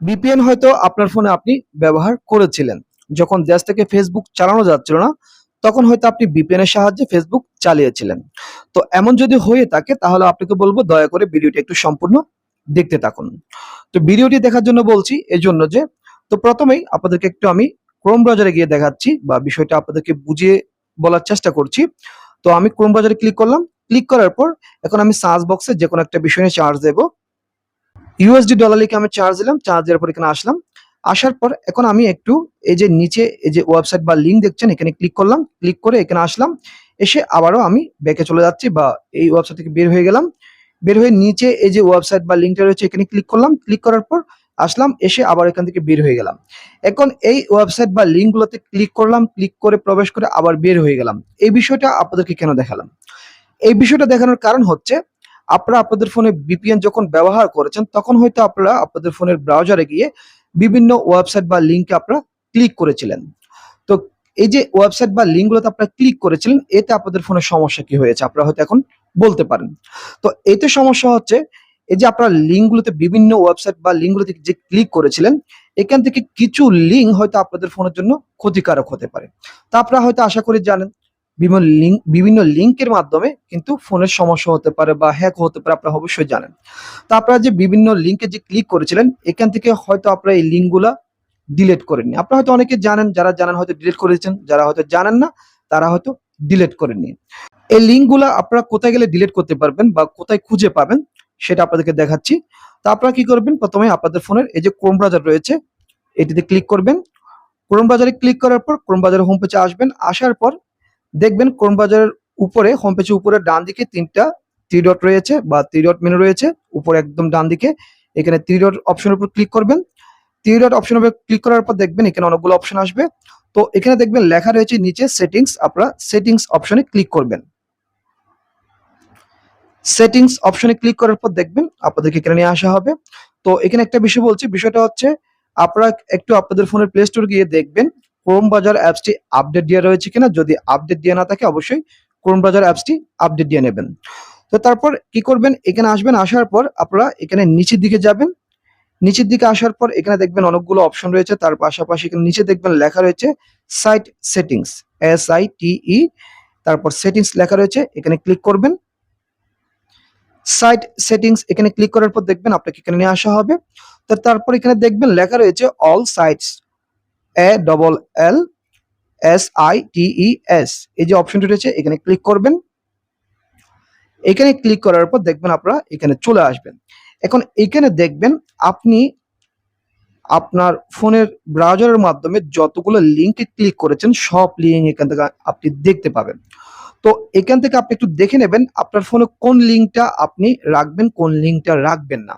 VPN হয়তো আপনার ফোনে আপনি ব্যবহার করেছিলেন। যখন দেশ থেকে ফেসবুক চালানো যাচ্ছিল না, তখন হয়তো আপনি ভিপিএন এর সাহায্যে ফেসবুক চালিয়েছিলেন। তো এমন যদি হয়ে থাকে, তাহলে আপনাকে বলব দয়া করে ভিডিওটি একটু সম্পূর্ণ দেখতে থাকুন। তো ভিডিওটি দেখার জন্য বলছি এই জন্য যে, তো প্রথমেই আপনাদেরকে একটু আমি ক্রোম ব্রাউজারে গিয়ে দেখাচ্ছি বা বিষয়টা আপনাদেরকে বুঝিয়ে বলার চেষ্টা করছি। তো আমি ক্রোম ব্রাউজারে ক্লিক করলাম। ক্লিক করার পর এখন আমি সার্চ বক্সে যে কোনো একটা বিষয় নিয়ে চার্জ দেবো। ইউএসডি ডলার লিখে আমি চার্জ দিলাম চার্জ দেওয়ার পর এখানে আসলাম। আসার পর এখন আমি একটু এই যে নিচে এই যে ওয়েবসাইট বা লিঙ্ক দেখছেন, এখানে ক্লিক করলাম। ক্লিক করে এখানে আসলাম। এসে আবারও আমি ব্যাকে চলে যাচ্ছি বা এই ওয়েবসাইট থেকে বের হয়ে গেলাম। বের হয়ে নিচে এই যে ওয়েবসাইট বা লিঙ্কটা রয়েছে, এখানে ক্লিক করলাম। ক্লিক করার পর আসলাম, এসে আবার এখান থেকে বের হয়ে গেলাম। এখন এই ওয়েবসাইট বা লিঙ্কগুলোতে ক্লিক করলাম। ক্লিক করে প্রবেশ করে আবার বের হয়ে গেলাম। এই বিষয়টা আপনাদেরকে কেন দেখালাম? এই বিষয়টা দেখানোর কারণ হচ্ছে আপনারা আপনাদের ফোনে বিপিএন যখন ব্যবহার করেছেন, তখন হয়তো আপনারা আপনাদের ফোনের ব্রাউজারে গিয়ে বিভিন্ন ওয়েবসাইট বা লিঙ্কে আপনারা ক্লিক করেছিলেন। তো এই যে ওয়েবসাইট বা লিঙ্কগুলোতে আপনারা ক্লিক করেছিলেন, এতে আপনাদের ফোনের সমস্যা কি হয়েছে, আপনারা হয়তো এখন বলতে পারেন। তো এতে সমস্যা হচ্ছে, এই যে আপনারা লিঙ্কগুলোতে বিভিন্ন ওয়েবসাইট বা লিঙ্কগুলোতে যে ক্লিক করেছিলেন, এখান থেকে কিছু লিঙ্ক হয়তো আপনাদের ফোনের জন্য ক্ষতিকারক হতে পারে। তা আপনারা হয়তো আশা করি জানেন বিভিন্ন লিঙ্ক বিভিন্ন লিঙ্কের মাধ্যমে কিন্তু ফোনের সমস্যা হতে পারে বা হ্যাক হতে পারে, আপনারা অবশ্যই জানেন। তো আপনারা যে বিভিন্ন লিঙ্কে যে ক্লিক করেছিলেন, এখান থেকে হয়তো আপনারা এই লিঙ্কগুলা ডিলেট করেননি। আপনারা হয়তো অনেকে জানেন, যারা জানেন হয়তো ডিলিট করেছেন, যারা হয়তো জানেন না, তারা হয়তো ডিলেট করেননি। এই লিঙ্কগুলা আপনারা কোথায় গেলে ডিলেট করতে পারবেন বা কোথায় খুঁজে পাবেন, সেটা আপনাদেরকে দেখাচ্ছি। তা আপনারা কি করবেন? প্রথমে আপনাদের ফোনের এই যে ক্রোম ব্রাউজার রয়েছে, এটিতে ক্লিক করবেন। ক্রোম ব্রাউজারে ক্লিক করার পর ক্রোম ব্রাউজারের হোম পেজে আসবেন। আসার পর দেখবেন ক্রোম ব্রাউজারের উপরে হোম পেজের উপরে ডান দিকে তিনটা থ্রি ডট রয়েছে বা থ্রি ডট মেনু রয়েছে, উপরে একদম ডান দিকে। এখানে থ্রি ডট অপশনের উপর ক্লিক করবেন। থ্রি ডট অপশনের উপর ক্লিক করার পর দেখবেন এখানে অনেকগুলো অপশন আসবে। তো এখানে দেখবেন লেখা রয়েছে নিচে সেটিংস আপনারা সেটিংস অপশনে ক্লিক করবেন। সেটিংস অপশনে ক্লিক করার পর দেখবেন আপনাদেরকে এখানে নিয়ে আসা হবে। তো এখানে একটা বিষয় বলছি, বিষয়টা হচ্ছে, আপনারা একটু আপনাদের ফোনের প্লে স্টোর গিয়ে দেখবেন ক্রোম বাজার অ্যাপসটি আপডেট দেওয়া রয়েছে কিনা যদি আপডেট দেওয়া না থাকে অবশ্যই ক্রোম বাজার অ্যাপসটি আপডেট দিয়ে নেবেন। তো তারপর কি করবেন? এখানে আসবেন, আসার পর আপনারা এখানে নিচের দিকে যাবেন। নিচের দিকে আসার পর এখানে দেখবেন অনেকগুলো অপশন রয়েছে। তার পাশাপাশি এখানে নিচে দেখবেন লেখা রয়েছে site settings S I T E তারপর সেটিংস লেখা রয়েছে, এখানে ক্লিক করবেন। সাইট সেটিংস এখানে ক্লিক করার পর দেখবেন আপনাকে এখানে নিয়ে আসা হবে। তো তারপর এখানে দেখবেন লেখা রয়েছে all sites A double L S I T E S এই যে অপশনটি রয়েছে, এখানে ক্লিক করবেন। এখানে ক্লিক করার পর দেখবেন আপনারা এখানে চলে আসবেন। এখন এখানে দেখবেন আপনি আপনার ফোনের ব্রাউজারের মাধ্যমে যতগুলো লিঙ্কে ক্লিক করেছেন, সব লিঙ্ক এখান থেকে আপনি দেখতে পাবেন। তো এখান থেকে আপনি একটু দেখে নেবেন আপনার ফোনে কোন লিঙ্কটা আপনি রাখবেন, কোন লিঙ্কটা রাখবেন না।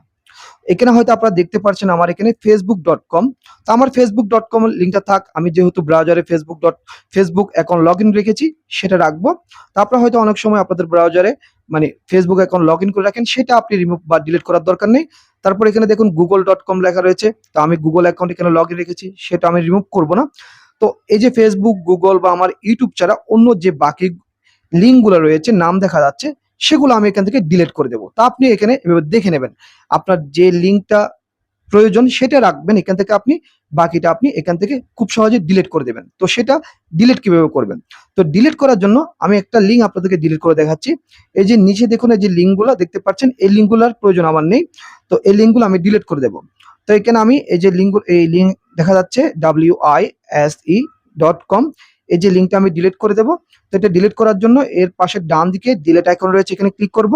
এখানে হয়তো আপনারা দেখতে পাচ্ছেন আমার এখানে ফেসবুক ডট কম তো আমার ফেসবুক ডট কম লিঙ্কটা থাক, আমি যেহেতু ব্রাউজারে Facebook dot Facebook account log in রেখেছি, সেটা রাখব। তো আপনারা হয়তো অনেক সময় আপনাদের ব্রাউজারে মানে ফেসবুক অ্যাকাউন্ট লগ ইন করে রাখেন, সেটা আপনি রিমুভ বা ডিলিট করার দরকার নেই। তারপর এখানে দেখুন গুগল ডট কম লেখা রয়েছে, তো আমি গুগল অ্যাকাউন্ট এখানে লগ ইন রেখেছি, সেটা আমি রিমুভ করব না। তো এই যে ফেসবুক গুগল বা আমার ইউটিউব ছাড়া অন্য যে বাকি লিঙ্কগুলো রয়েছে, নাম দেখা যাচ্ছে সেগুলো আমি এখান থেকে ডিলিট করে দেবো। তা আপনি এখানে এভাবে দেখে নেবেন। আপনার যে লিঙ্কটা প্রয়োজন সেটা রাখবেন, এখান থেকে আপনি বাকিটা আপনি এখান থেকে খুব সহজে ডিলিট করে দেবেন। তো সেটা ডিলিট কীভাবে করবেন? তো ডিলিট করার জন্য আমি একটা লিঙ্ক আপনাদেরকে ডিলিট করে দেখাচ্ছি। এই যে নিচে দেখুন, এই যে লিঙ্কগুলো দেখতে পাচ্ছেন, এই লিঙ্কগুলোর প্রয়োজন আমার নেই। তো এই লিঙ্কগুলো আমি ডিলিট করে দেবো। তো এখানে আমি এই যে লিঙ্ক এই লিঙ্ক দেখা যাচ্ছে W I S E dot com এই যে লিঙ্কটা আমি ডিলিট করে দেবো, তো এটা ডিলিট করার জন্য এর পাশে ডান দিকে ডিলেট আইকন রয়েছে, এখানে ক্লিক করব।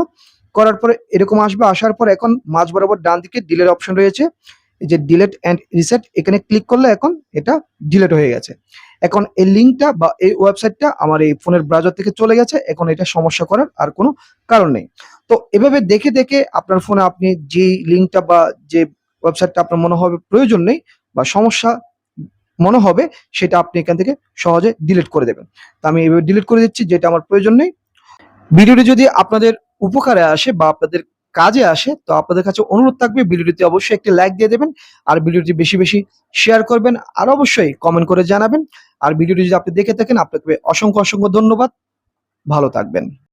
করার পরে এরকম আসবে, আসার পর এখন মাঝ বরাবর ডান দিকে ডিলেট অপশন রয়েছে। এই যে ডিলেট অ্যান্ড রিসেট এখানে ক্লিক করলে এখন এটা ডিলেট হয়ে গেছে। এখন এই লিঙ্কটা বা এই ওয়েবসাইটটা আমার এই ফোনের ব্রাউজার থেকে চলে গেছে, এখন এটা সমস্যা করার আর কোনো কারণ নেই। তো এভাবে দেখে দেখে আপনার ফোনে আপনি যে লিঙ্কটা বা যে ওয়েবসাইটটা আপনার মনে হবে প্রয়োজন নেই বা সমস্যা মনে হবে, সেটা আপনি এখান থেকে সহজে ডিলিট করে দেবেন। তো আমি এভাবে ডিলিট করে দিচ্ছি, যেটা আমার প্রয়োজন নেই। ভিডিওটি যদি আপনাদের উপকারে আসে বা আপনাদের কাজে আসে, তো আপনাদের কাছে অনুরোধ থাকবে, ভিডিওটিতে অবশ্যই একটি লাইক দিয়ে দেবেন, আর ভিডিওটি বেশি বেশি শেয়ার করবেন, আর অবশ্যই কমেন্ট করে জানাবেন। আর ভিডিওটি যদি আপনি দেখে থাকেন, আপনাকে অসংখ্য অসংখ্য ধন্যবাদ। ভালো থাকবেন।